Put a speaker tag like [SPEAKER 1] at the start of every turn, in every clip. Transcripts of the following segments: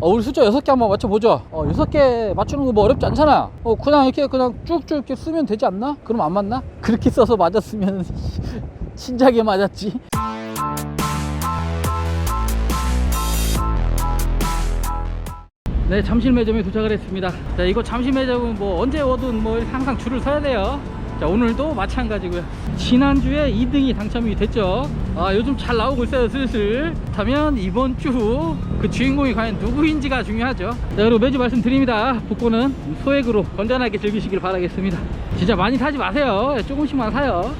[SPEAKER 1] 어, 우리 숫자 6개 한번 맞춰보죠. 어, 6개 맞추는 거 뭐 어렵지 않잖아. 어, 그냥 이렇게 그냥 쭉쭉 이렇게 쓰면 되지 않나? 그럼 안 맞나? 그렇게 써서 맞았으면 신작에 맞았지. 네, 잠실 매점에 도착을 했습니다. 자, 이거 잠실 매점은 뭐 언제 오든 뭐 항상 줄을 서야 돼요. 자, 오늘도 마찬가지고요. 지난주에 2등이 당첨이 됐죠. 아, 요즘 잘 나오고 있어요, 슬슬. 그렇다면 이번 주 그 주인공이 과연 누구인지가 중요하죠. 자, 그리고 매주 말씀드립니다. 복권은 소액으로 건전하게 즐기시길 바라겠습니다. 진짜 많이 사지 마세요. 조금씩만 사요.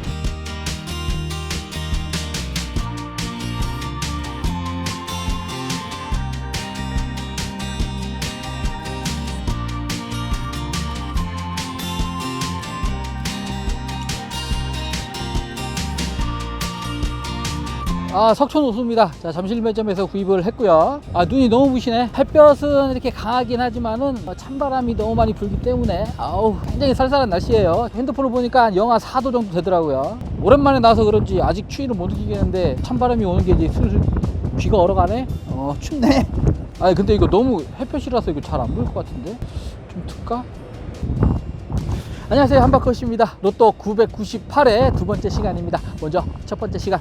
[SPEAKER 1] 아 석촌 호수입니다. 자 잠실 매점에서 구입을 했고요. 아 눈이 너무 부시네. 햇볕은 이렇게 강하긴 하지만은 어, 찬바람이 너무 많이 불기 때문에 아우 굉장히 쌀쌀한 날씨예요. 핸드폰을 보니까 한 영하 4도 정도 되더라고요. 오랜만에 나와서 그런지 아직 추위를 못 느끼겠는데 찬바람이 오는 게 이제 슬슬 귀가 얼어가네? 어 춥네. 아니 근데 이거 너무 햇볕이라서 이거 잘 안 보일 것 같은데? 좀 틀까? 안녕하세요. 한바컷입니다. 로또 998회 두 번째 시간입니다. 먼저 첫 번째 시간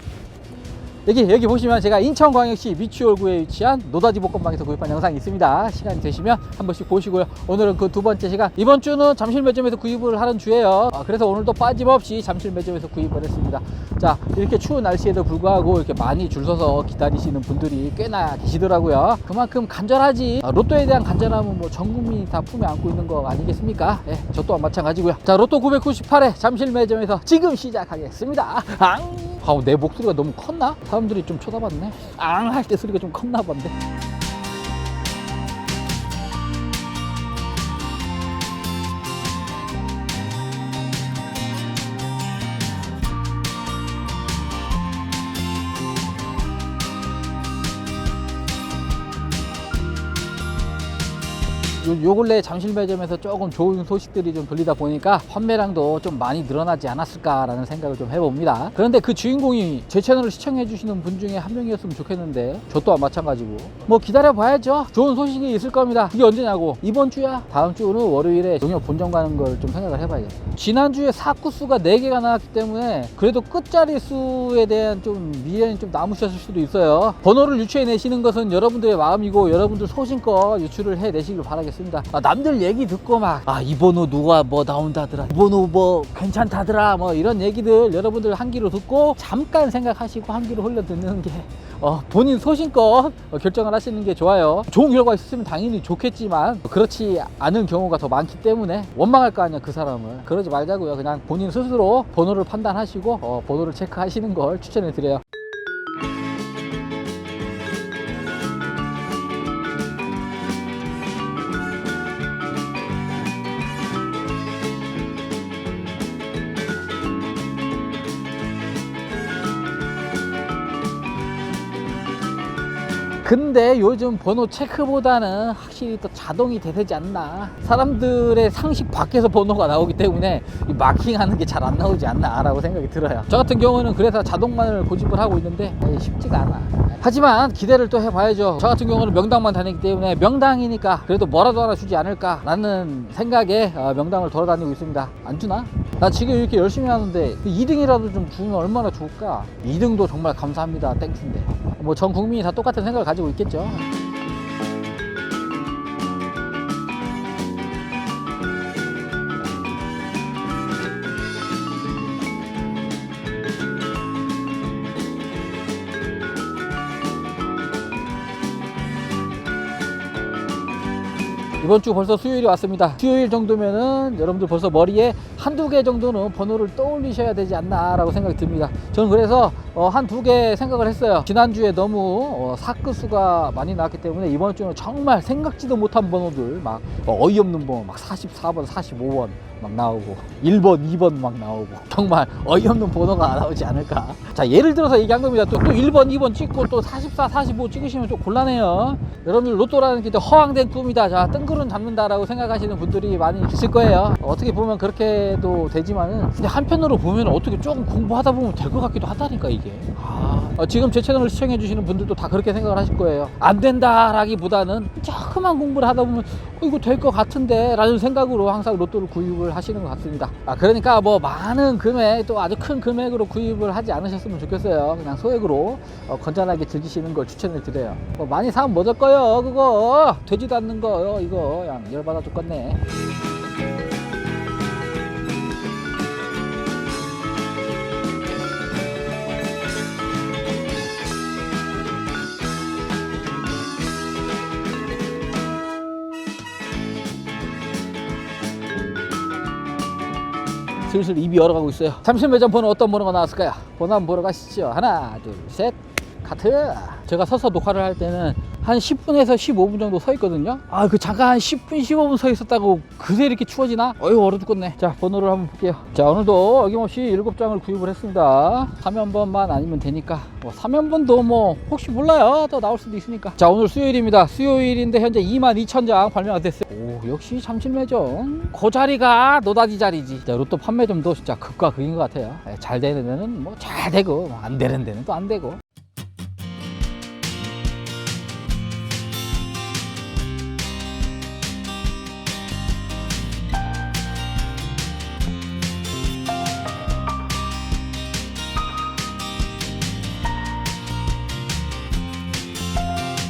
[SPEAKER 1] 여기 여기 보시면 제가 인천광역시 미추홀구에 위치한 노다지 볶음방에서 구입한 영상이 있습니다. 시간이 되시면 한 번씩 보시고요. 오늘은 그 두 번째 시간. 이번 주는 잠실 매점에서 구입을 하는 주예요. 아, 그래서 오늘도 빠짐없이 잠실 매점에서 구입을 했습니다. 자 이렇게 추운 날씨에도 불구하고 이렇게 많이 줄 서서 기다리시는 분들이 꽤나 계시더라고요. 그만큼 간절하지. 아, 로또에 대한 간절함은 뭐 전 국민이 다 품에 안고 있는 거 아니겠습니까? 예, 저 또한 마찬가지고요. 자 로또 998회 잠실 매점에서 지금 시작하겠습니다. 앙! 아우 내 목소리가 너무 컸나? 사람들이 좀 쳐다봤네. 앙 할 때 소리가 좀 컸나 본데. 요, 요 근래 잠실 매점에서 조금 좋은 소식들이 좀 들리다 보니까 판매량도 좀 많이 늘어나지 않았을까라는 생각을 좀 해봅니다. 그런데 그 주인공이 제 채널을 시청해 주시는 분 중에 한 명이었으면 좋겠는데 저 또한 마찬가지고 뭐 기다려 봐야죠. 좋은 소식이 있을 겁니다. 그게 언제냐고 이번 주야 다음 주는 월요일에 용역 본점 가는 걸 좀 생각을 해봐야겠다. 지난주에 사쿠 수가 4개가 나왔기 때문에 그래도 끝자리 수에 대한 좀 미련이 좀 남으셨을 수도 있어요. 번호를 유추해 내시는 것은 여러분들의 마음이고 여러분들 소신껏 유추를 해 내시길 바라겠습니다. 아, 남들 얘기 듣고 막 아 이 번호 누가 뭐 나온다더라 이 번호 뭐 괜찮다더라 뭐 이런 얘기들 여러분들 한 귀로 듣고 잠깐 생각하시고 한 귀로 흘려 듣는 게 어, 본인 소신껏 어, 결정을 하시는 게 좋아요. 좋은 결과가 있으면 당연히 좋겠지만 그렇지 않은 경우가 더 많기 때문에 원망할 거 아니야 그 사람을 그러지 말자고요. 그냥 본인 스스로 번호를 판단하시고 어, 번호를 체크하시는 걸 추천해 드려요. 근데 요즘 번호 체크보다는 확실히 또 자동이 되지 않나. 사람들의 상식 밖에서 번호가 나오기 때문에 이 마킹하는 게 잘 안 나오지 않나 라고 생각이 들어요. 저 같은 경우는 그래서 자동만을 고집을 하고 있는데 쉽지가 않아. 하지만 기대를 또 해봐야죠. 저 같은 경우는 명당만 다니기 때문에 명당이니까 그래도 뭐라도 하나 주지 않을까 라는 생각에 어, 명당을 돌아다니고 있습니다. 안 주나? 나 지금 이렇게 열심히 하는데 2등이라도 좀 주면 얼마나 좋을까? 2등도 정말 감사합니다 땡큐인데. 뭐 전 국민이 다 똑같은 생각을 가지고 있겠죠 이번 주 벌써 수요일이 왔습니다. 수요일 정도면은 여러분들 벌써 머리에 한두 개 정도는 번호를 떠올리셔야 되지 않나라고 생각이 듭니다. 저는 그래서 어, 한두 개 생각을 했어요. 지난주에 너무 어, 사크 수가 많이 나왔기 때문에 이번 주는 정말 생각지도 못한 번호들 막 어, 어이없는 번호 막 44번, 45번 막 나오고 1번, 2번 막 나오고 정말 어이없는 번호가 나오지 않을까. 자, 예를 들어서 얘기한 겁니다. 또, 또 1번, 2번 찍고 또 44, 45 찍으시면 좀 곤란해요. 여러분들 로또라는 게또 허황된 꿈이다. 자, 뜬구름 잡는다라고 생각하시는 분들이 많이 있을 거예요. 어떻게 보면 그렇게도 되지만은 근데 한편으로 보면 어떻게 조금 공부하다 보면 될 것 같기도 하다니까 이게. 아, 어, 지금 제 채널을 시청해 주시는 분들도 다 그렇게 생각을 하실 거예요. 안 된다라기보다는 조그만 공부를 하다 보면 어, 이거 될 것 같은데 라는 생각으로 항상 로또를 구입을 하시는 것 같습니다. 아, 그러니까 뭐 많은 금액 또 아주 큰 금액으로 구입을 하지 않으셨으면 좋겠어요. 그냥 소액으로 어, 건전하게 즐기시는 걸 추천을 드려요. 뭐 많이 사면 뭐될 거요 그거 되지도 않는 거 이거 열받아 죽겠네. 슬슬 입이 열어가고 있어요. 잠실 매점 번호 어떤 번호가 나왔을까요? 번호 한번 보러 가시죠. 하나, 둘, 셋. 카트. 제가 서서 녹화를 할 때는 한 10분에서 15분 정도 서 있거든요. 아, 그 잠깐 한 10분, 15분 서 있었다고 그새 이렇게 추워지나? 어휴, 얼어 죽겠네. 자, 번호를 한번 볼게요. 자, 오늘도 어김없이 7장을 구입을 했습니다. 3연번만 아니면 되니까. 뭐, 3연번도 뭐, 혹시 몰라요. 또 나올 수도 있으니까. 자, 오늘 수요일입니다. 수요일인데 현재 22,000장 발매가 됐어요. 오, 역시 잠실매점. 그 자리가 노다지 자리지. 자, 로또 판매점도 진짜 극과 극인 것 같아요. 예, 잘 되는 데는 뭐 잘 되고, 뭐안 되는 데는 또 안 되고.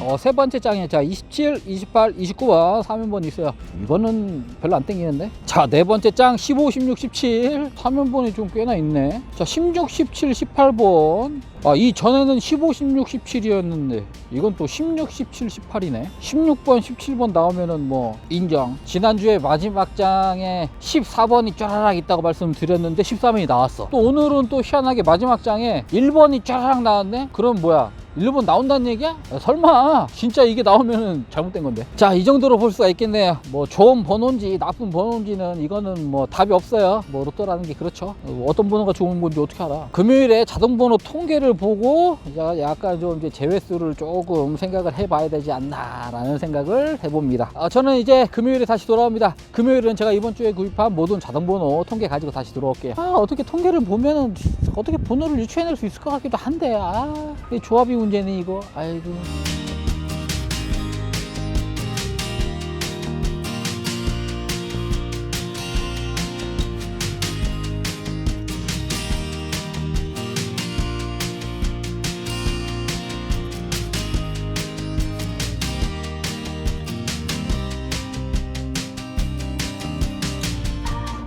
[SPEAKER 1] 어, 세 번째 장에 자 27, 28, 29번 3연번 있어요. 이거는 별로 안 땡기는데. 자, 네 번째 장 15, 16, 17 3연번이 좀 꽤나 있네. 자, 16, 17, 18번. 아, 이 전에는 15, 16, 17이었는데 이건 또 16, 17, 18이네. 16번, 17번 나오면은 뭐 인정. 지난주에 마지막 장에 14번이 쫘라락 있다고 말씀드렸는데 14번이 나왔어. 또 오늘은 또 희한하게 마지막 장에 1번이 쫘라락 나왔네. 그럼 뭐야? 1번 나온다는 얘기야? 야, 설마. 진짜 이게 나오면은 잘못된 건데. 자 이 정도로 볼 수가 있겠네요. 뭐 좋은 번호인지 나쁜 번호인지는 이거는 뭐 답이 없어요. 뭐 로또라는 게 그렇죠. 어, 어떤 번호가 좋은 건지 어떻게 알아. 금요일에 자동번호 통계를 보고 야- 약간 좀 이제 제외수를 조금 생각을 해봐야 되지 않나 라는 생각을 해봅니다. 어, 저는 이제 금요일에 다시 돌아옵니다. 금요일은 제가 이번 주에 구입한 모든 자동번호 통계 가지고 다시 돌아올게요. 아 어떻게 통계를 보면은 어떻게 번호를 유추해낼 수 있을 것 같기도 한데 아이 조합이 문제네 이거? 아이고.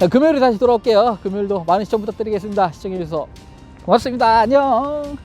[SPEAKER 1] 자, 금요일에 다시 돌아올게요. 금요일도 많은 시청 부탁드리겠습니다. 시청해주셔서 고맙습니다. 안녕